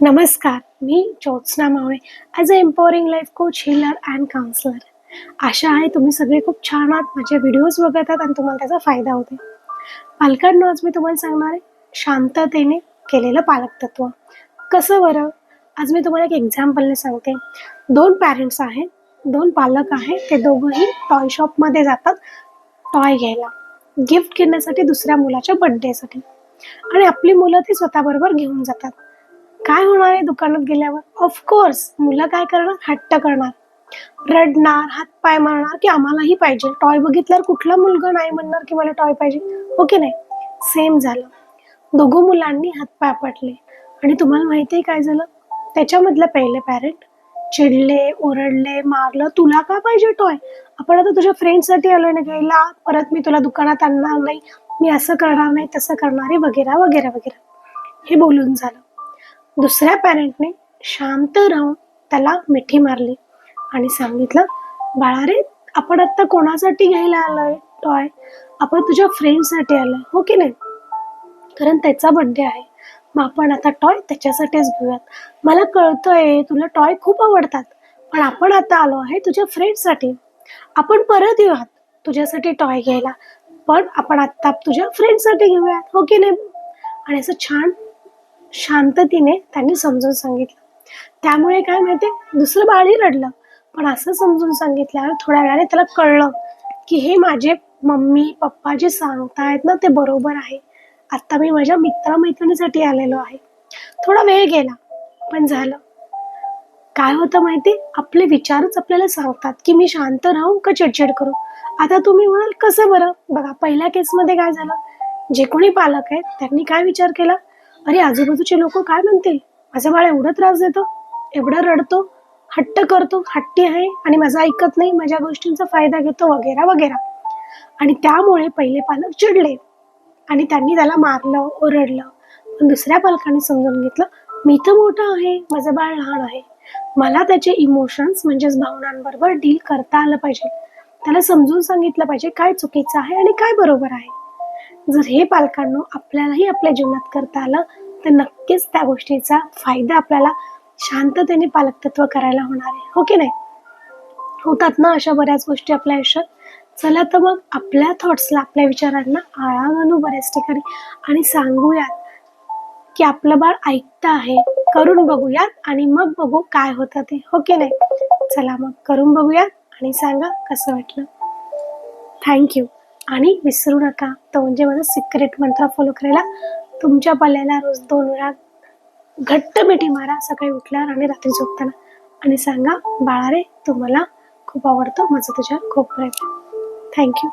नमस्कार मी Jyotsna Mawale as a empowering life coach healer and counsellor आशा आहे तुम्ही सगळे खूप छान आहात माझे व्हिडिओज बघत आहात आणि तुम्हाला त्याचा फायदा होते पालकांनो आज मी तुम्हाला सांगणार आहे शांततेने केलेलं पालक तत्व. कसं बरं? आज मी तुम्हाला एक एक्झाम्पलने सांगते. दोन पॅरेंट्स आहेत दोन पालक आहेत ते दोघंही टॉय शॉपमध्ये जातात टॉय घ्यायला. गिफ्ट घेण्यासाठी दुसऱ्या मुलाच्या बड्डेसाठी आणि आपली मुलं ती स्वतःबरोबर घेऊन जातात. काय होणार आहे दुकानात गेल्यावर? ऑफकोर्स मुलं काय करणार? हट्ट करणार. रडणार हातपाय मारणार की आम्हालाही पाहिजे. टॉय बघितल्यावर कुठला मुलगा नाही म्हणणार की मला टॉय पाहिजे. ओके नाही? सेम झालं. दोघं मुलांनी हातपाय पटले आणि तुम्हाला माहिती आहे काय झालं? त्याच्यामधलं पहिले पॅरेंट चिडले ओरडले मारलं तुला का पाहिजे टॉय आपण आता तुझ्या फ्रेंडसाठी आलोय ना घ्यायला. परत मी तुला दुकानात आणणार नाही. मी असं करणार नाही तसं करणार आहे वगैरे वगैरे वगैरे. हे बोलून झालं. दुसऱ्या पॅरेंटने शांत राहून त्याला मिठी मारली आणि सांगितलं बाळा रे आपण आत्ता कोणासाठी घ्यायला आलोय? टॉय आपण तुझ्या फ्रेंडसाठी आलोय हो की नाही? कारण त्याचा बड्डे आहे. मग आपण आता टॉय त्याच्यासाठीच घेऊयात. मला कळतंय तुला टॉय खूप आवडतात पण आपण आता आलो आहे तुझ्या फ्रेंडसाठी आपण परत येऊयात तुझ्यासाठी टॉय घ्यायला पण आपण आत्ता तुझ्या फ्रेंडसाठी घेऊयात हो की नाही? आणि असं छान शांततेने त्यांनी समजून सांगितलं. त्यामुळे काय माहिती दुसरं बाळही रडलं. पण असं समजून सांगितल्यावर थोड्या वेळाने त्याला कळलं की हे माझे मम्मी पप्पा जे सांगतायत ना ते बरोबर आहे. आता मी माझ्या मित्रमैत्रिणीसाठी आलेलो आहे. थोडा वेळ गेला पण झालं. काय होतं माहिती आपले विचारच आपल्याला सांगतात की मी शांत राहू का चिडचिड करू? आता तुम्ही म्हणाल कसं बरं? बघा पहिल्या केसमध्ये काय झालं? जे कोणी पालक आहेत त्यांनी काय विचार केला? अरे आजूबाजूचे लोक काय म्हणतील? माझं बाळ एवढं त्रास देतो एवढं रडतो हट्ट करतो हट्टी आहे आणि माझं ऐकत नाही माझ्या गोष्टींचा फायदा घेतो वगैरे वगैरे. आणि त्यामुळे पहिले पालक चिडले. आणि त्यांनी त्याला मारलं ओरडलं. पण दुसऱ्या पालकांनी समजून घेतलं मी तर मोठा आहे माझं बाळ लहान आहे. मला त्याचे इमोशन्स म्हणजेच भावनांबरोबर डील करता आलं पाहिजे. त्याला समजून सांगितलं पाहिजे काय चुकीचं आहे आणि काय बरोबर आहे. जर हे पालकांनो आपल्यालाही आपल्या जीवनात करता आलं तर नक्कीच त्या गोष्टीचा फायदा आपल्याला शांततेने पालकतत्व करायला होणार आहे. हो की नाही? होतात ना अशा बऱ्याच गोष्टी आपल्या आयुष्यात? चला तर मग आपल्या थॉट्सला आपल्या विचारांना आळा घालू बऱ्याच ठिकाणी आणि सांगूयात की आपलं बाळ ऐकतं आहे करून बघूयात आणि मग बघू काय होतं ते. हो की नाही? चला मग करून बघूयात आणि सांगा कसं वाटलं. थँक्यू आणि विसरू नका. तो म्हणजे माझा सिक्रेट मंत्र फॉलो करायला तुमच्या पाल्याला रोज दोन वेळा घट्ट मिठी मारा सकाळी उठल्यावर आणि रात्री झोपताना. आणि सांगा बाळा रे तू मला खूप आवडतो माझं तुझ्या खूप प्रेम थँक्यू